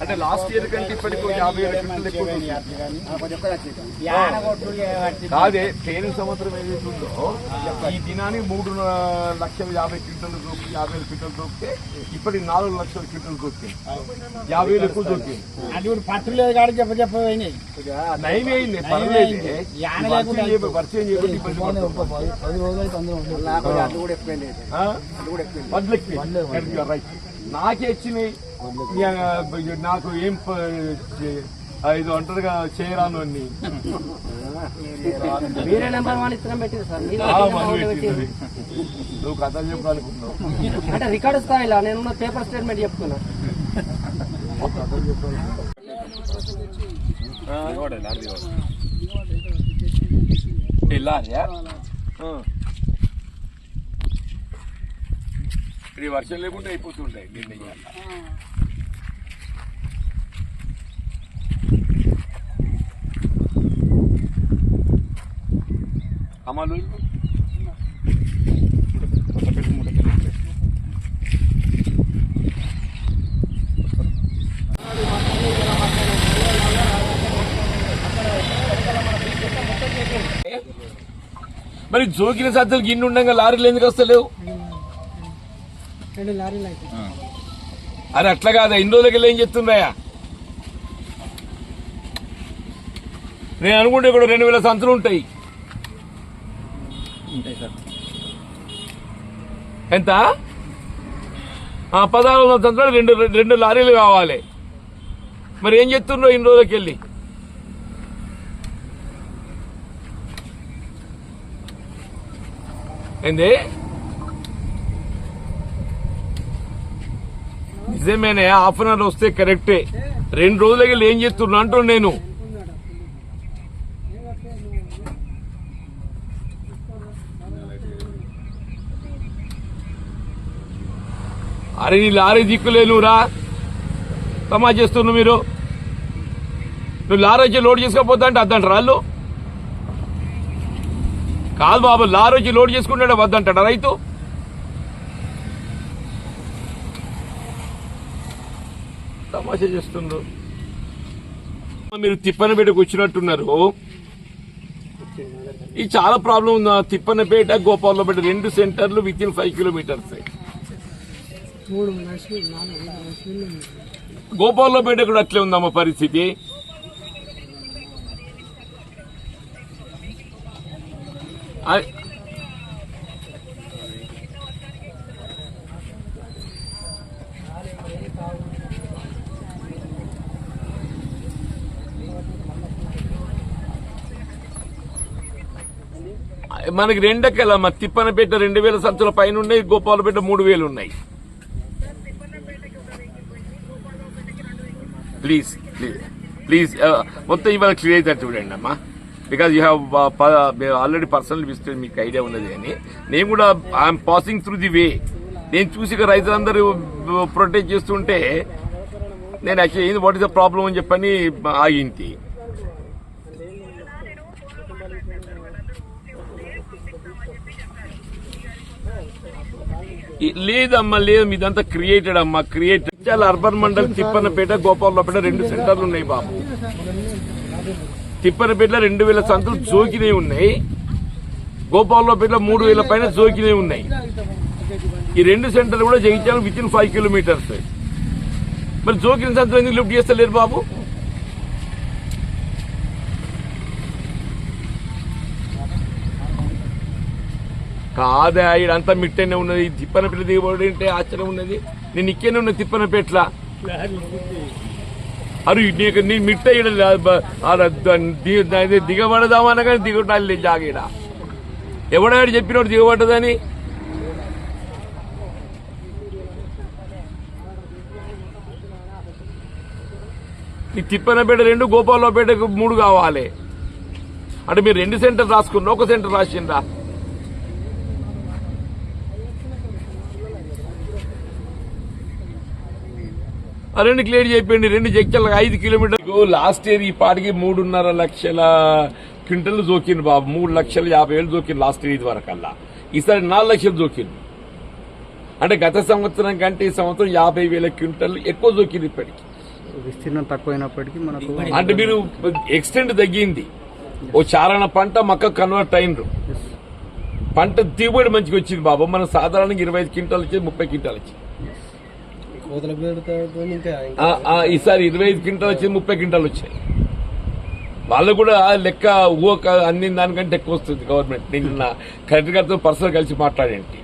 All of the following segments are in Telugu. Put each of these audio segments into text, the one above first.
అంటే లాస్ట్ ఇయర్ కంటే ఇప్పటికి యాభై క్వింటల్ ఎక్కువ. కాదే తేని సంవత్సరం ఏదైతే ఉందో ఈ దినానికి మూడు లక్షల యాభై క్వింటల్ దొరికి యాభై వేల క్వింటల్ దొరికితే ఇప్పటికి నాలుగు లక్షల క్వింటల్ దొరికింది యాభై వేలు ఎక్కువ దొరికింది అది కూడా పత్రులు లేదు కాదు చెప్ప చెప్ప పోయినాయి నయం అయింది పర్లేదు పరిచయం చేయబ- పరిచయం చేయబట్టి. పది ఎక్కువ. Are right. నాకే వచ్చినాయి నాకు ఏం ఐదు అంటారుగా చేయరాను అన్ని. మీరే నెంబర్ వన్ సార్. పెట్టింది. పెట్టారు. నువ్వు కథ చెప్పాలనుకున్నావు అంటే రికార్డు స్థాయిలో నేను పేపర్ స్టేట్మెంట్ చెప్తున్నా. ఇది వర్షం లేకుంటే అయిపోతుంటాయి నిన్న ఇవాళ. అమలు మరి జోకిన సద్దలు గిన్నె ఉండగా లారీలు ఎందుకు వస్తలేవు రెండు లారీలు అయితే అది అట్లా కాదా ఇన్ని రోజులకి వెళ్ళి ఏం చెప్తుండ్రయ్యా నేను అనుకుంటే ఇక్కడ రెండు వేల సంచులు ఉంటాయి. ఎంత? ఆ, పదహారు వందల సంచులు రెండు రెండు లారీలు కావాలి. మరి ఏం చెప్తుండ్రో ఇన్ని రోజులకి వెళ్ళి? ఏంది? నిజమేనే హాఫ్ అన్ అవర్ వస్తే కరెక్టే. రెండు రోజులకి ఏం చేస్తున్నా అంటూ నేను. అరే నీ లారీ దిక్కులేనురా తమా చేస్తున్నావు మీరు. నువ్వు లారీ వచ్చి లోడ్ చేసుకోపోతా అంటే అద్దంటారు వాళ్ళు? కాదు బాబు లారీ వచ్చి లోడ్ చేసుకుంటాడు వద్దంటాడు రైతు? తమాషా చేస్తుండ్రు మీరు తిప్పనపేటకు వచ్చినట్టున్నారు. ఈ చాలా ప్రాబ్లం ఉంది. తిప్పనపేట గోపాలపేట రెండు సెంటర్లు within five kilometres Gopalapeta కూడా అట్లే ఉందమ్మ పరిస్థితి. మనకి రెండెక్కల తిప్పనపేట రెండు వేల సంచుల పైన ఉన్నాయి గోపాలపేట మూడు వేలు ఉన్నాయి. ప్లీజ్ ప్లీజ్ ప్లీజ్ మొత్తం ఇవాళ క్లియర్ అయితే చూడండి అమ్మా. Because you have already personal visit మీకు ఐడియా ఉన్నది అని. నేను కూడా I'm passing through the way నేను చూసి రైతులందరూ uh, ప్రొటెక్ట్ చేస్తుంటే నేను యాక్చువల్లీ ఏంది వాట్ ఇస్ ద ప్రాబ్లం అని చెప్పని ఆగింది ఈ- లేదమ్మా లేదు ఇదంతా క్రియేటెడ్ అమ్మా క్రియేటెడ్ చాలా అర్బన్ మండల్ తిప్పనపేట గోపాలపేట రెండు సెంటర్లు ఉన్నాయి బాబు. తిప్పనపేట రెండు వేల సంతులు జోకినవి ఉన్నాయి. గోపాలపేట మూడు వేల పైన జోకినవి ఉన్నాయి. ఈ రెండు సెంటర్లు కూడా జగించాలి విత్ ఇన్ ఫైవ్ కిలోమీటర్స్ మరి జోకిన సంతులు ఎందుకు లిఫ్ట్ చేస్తలేరు బాబు? కాదా ఇడంతా మిట్టనే ఉన్నది. ఈ తిప్పనపేట దిగబడి అంటే ఆశ్చర్యం ఉన్నది. నేను ఇక్కడనే ఉన్న తిప్పనపేట్ల అరు నీకు నీ మిట్ట ఈడ దిగబడదామన్నా కానీ దిగటాలి జాగీడ. ఎవడాడు చెప్పినోడు దిగబడ్డదని? ఈ తిప్పనపేట రెండు గోపాలపేటకు మూడు కావాలి. అంటే మీరు రెండు సెంటర్ రాసుకున్నారు ఒక సెంటర్ రాసిండ్రా? రెండు క్లియర్ చెప్పండి రెండు జగ్చల ఐదు కిలోమీటర్లు. లాస్ట్ ఇయర్ ఈ పాటికి మూడున్నర లక్షల క్వింటల్ జోకిండు బాబు. మూడు లక్షల యాభై వేలు జోకిండు లాస్ట్ ఇయర్ ఇది వరకల్లా ఈసారి నాలుగు లక్షలు జోకిండు అంటే గత సంవత్సరం కంటే ఈ సంవత్సరం యాభై వేల క్వింటల్ ఎక్కువ జోకింది ఇప్పటికి. విస్తీర్ణం తక్కువైనప్పటికీ మనకు అంటే మీరు ఎక్స్టెంట్ తగ్గింది. ఓ చారణ పంట మొక్క కన్వర్ట్ అయినరు. పంట దిగుబడి మంచిగా వచ్చింది బాబు. మనం సాధారణంగా ఇరవై ఐదు క్వింటాలు వచ్చేది ముప్పై క్వింటాలు వచ్చింది ఈసారి ఇరవై ఐదు క్వింటాలు వచ్చేది ముప్పై క్వింటాలు వచ్చాయి. వాళ్ళు కూడా లెక్క ఊక అన్ని దానికంటే ఎక్కువ వస్తుంది గవర్నమెంట్ నిన్న కలెక్టర్ గారితో పర్సనల్ కలిసి మాట్లాడేంటి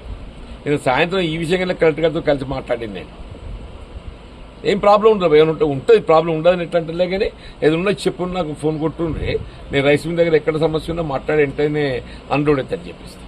నేను సాయంత్రం ఈ విషయంగా కలెక్టర్ గారితో కలిసి మాట్లాడింది నేను. ఏం ప్రాబ్లం ఉండదు ఏమైనా ఉంటే ఉంటుంది ప్రాబ్లం ఉండదని ఎట్లంటే కానీ ఏదైనా ఉన్నా చెప్పు నాకు ఫోన్ కొట్టుండ్రి. నేను రైస్ మిల్ దగ్గర ఎక్కడ సమస్య ఉన్నా మాట్లాడి వెంటనే అన్లోడ్ అవుతుంది చెప్పిస్తాను